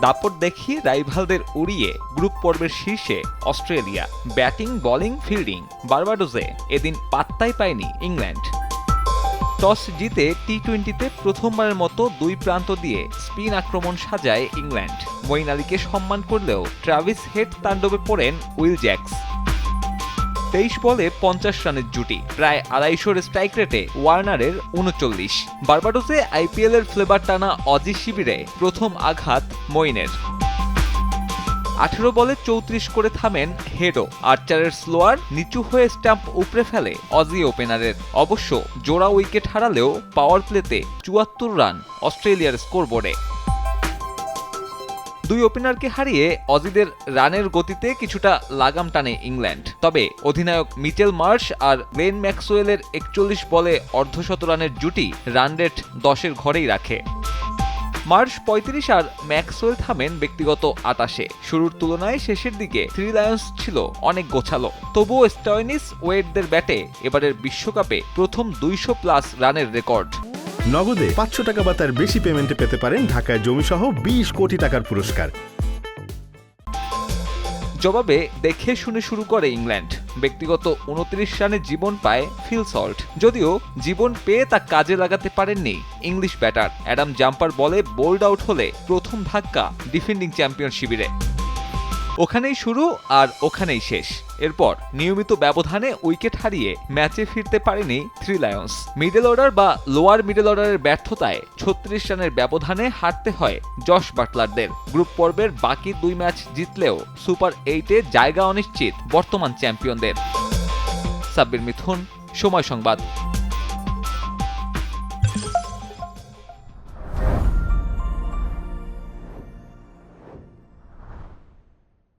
দাপট দেখিয়ে রাইভালদের উড়িয়ে গ্রুপ পর্বের শীর্ষে অস্ট্রেলিয়া। Batting, bowling, fielding. বারবাডোজে এদিন পাত্তাই পায়নি ইংল্যান্ড। টস জিতে টি টোয়েন্টিতে প্রথমবারের মতো দুই প্রান্ত দিয়ে স্পিন আক্রমণ সাজায় ইংল্যান্ড। মঈন আলীকে সম্মান করলেও ট্রাভিস হেড তাণ্ডবে পড়েন উইল জ্যাক্স। তেইশ বলে পঞ্চাশ রানের জুটি, প্রায় আড়াইশোর স্ট্রাইক রেটে ওয়ার্নারের উনচল্লিশ। বার্বাডোসে আইপিএল এর ফ্লেভার টানা অজি শিবিরে প্রথম আঘাত মইনের আঠেরো বলে চৌত্রিশ করে থামেন হেডো, আর্চারের স্লোয়ার নিচু হয়ে স্ট্যাম্প উপড়ে ফেলে অজি ওপেনারের অবশ্য জোড়া উইকেট হারালেও পাওয়ার প্লেতে চুয়াত্তর রান, অস্ট্রেলিয়ার স্কোরবোর্ডে দুই ওপেনারকে হারিয়ে অজিদের রানের গতিতে কিছুটা লাগাম টানে ইংল্যান্ড। তবে অধিনায়ক মিচেল মার্শ আর গ্লেন ম্যাক্সওয়েলের একচল্লিশ বলে অর্ধশত রানের জুটি রান রেট দশের ঘরেই রাখে। মার্শ পঁয়ত্রিশ আর ম্যাক্সওয়েল থামেন ব্যক্তিগত আটাশে শুরুর তুলনায় শেষের দিকে থ্রি লায়ন্স ছিল অনেক গোছালো। তবুও স্টয়নিস ওয়েটদের ব্যাটে এবারের বিশ্বকাপে প্রথম দুইশো প্লাস রানের রেকর্ড। নগদে পাঁচশো টাকা বা তার বেশি পেমেন্টে পেতে পারেন ঢাকায় জমিসহ বিশ কোটি টাকার পুরস্কার। জবাবে দেখে শুনে শুরু করে ইংল্যান্ড। ব্যক্তিগত উনত্রিশ রানে জীবন পায় ফিল সল্ট। যদিও জীবন পেয়ে তা কাজে লাগাতে পারেননি ইংলিশ ব্যাটার। অ্যাডাম জাম্পার বলে বোল্ড আউট হলে প্রথম ধাক্কা ডিফেন্ডিং চ্যাম্পিয়ন শিবিরে ওখানেই শুরু আর ওখানেই শেষ। এরপর নিয়মিত ব্যবধানে উইকেট হারিয়ে ম্যাচে ফিরতে পারেনি থ্রি লায়ন্স মিডল অর্ডার বা লোয়ার মিডল অর্ডারের ব্যর্থতায় ছত্রিশ রানের ব্যবধানে হারতে হয় জশ বাটলারদের। গ্রুপ পর্বের বাকি দুই ম্যাচ জিতলেও সুপার এইটে জায়গা অনিশ্চিত বর্তমান চ্যাম্পিয়নদের। সাব্বির মিথুন, সময় সংবাদ।